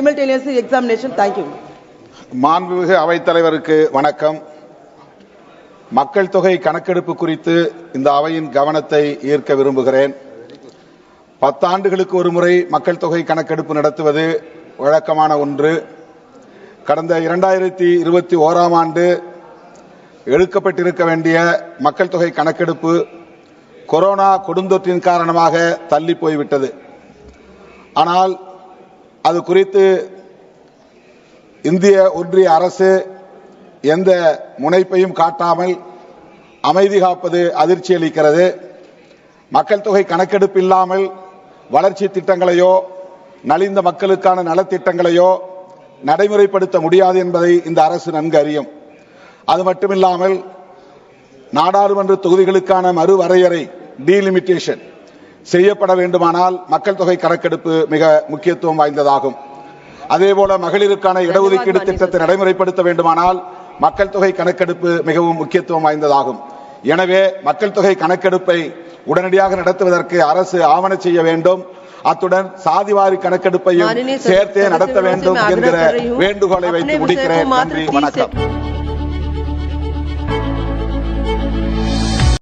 Simultaneous examination thank you மாண்புமிகு அவைத்தலைவருக்கு வணக்கம். மக்கள் தொகை கணக்கெடுப்பு குறித்து இந்த அவையின் கவனத்தை ஈர்க்க விரும்புகிறேன். பத்தாண்டுகளுக்கு ஒரு முறை மக்கள் தொகை கணக்கெடுப்பு நடத்துவது வழக்கமான ஒன்று. கடந்த இரண்டாயிரத்தி இருபத்தி ஓராம் ஆண்டு எடுக்கப்பட்டிருக்க வேண்டிய மக்கள் தொகை கணக்கெடுப்பு கொரோனா கொடுந்தொற்றின் காரணமாக தள்ளி போய்விட்டது. ஆனால் அது குறித்து இந்திய ஒன்றிய அரசு எந்த முனைப்பையும் காட்டாமல் அமைதி காப்பது அதிர்ச்சி அளிக்கிறது. மக்கள் தொகை கணக்கெடுப்பு இல்லாமல் வளர்ச்சி திட்டங்களையோ நலிந்த மக்களுக்கான நலத்திட்டங்களையோ நடைமுறைப்படுத்த முடியாது என்பதை இந்த அரசு நன்கு அறியும். அது மட்டுமில்லாமல் நாடாளுமன்ற தொகுதிகளுக்கான மறுவரையறை டீலிமிட்டேஷன் செய்யப்பட வேண்டுமானால் மக்கள் தொகை கணக்கெடுப்பு மிக முக்கியத்துவம் வாய்ந்ததாகும். அதேபோல மகளிருக்கான இடஒதுக்கீடு திட்டத்தை நடைமுறைப்படுத்த வேண்டுமானால் மக்கள் தொகை கணக்கெடுப்பு மிகவும் முக்கியத்துவம் வாய்ந்ததாகும். எனவே மக்கள் தொகை கணக்கெடுப்பை உடனடியாக நடத்துவதற்கு அரசு ஆவண செய்ய வேண்டும். அத்துடன் சாதிவாரி கணக்கெடுப்பையும் சேர்த்தே நடத்த வேண்டும் என்கிற வேண்டுகோளை வைத்து முடிக்கிறேன். நன்றி வணக்கம்.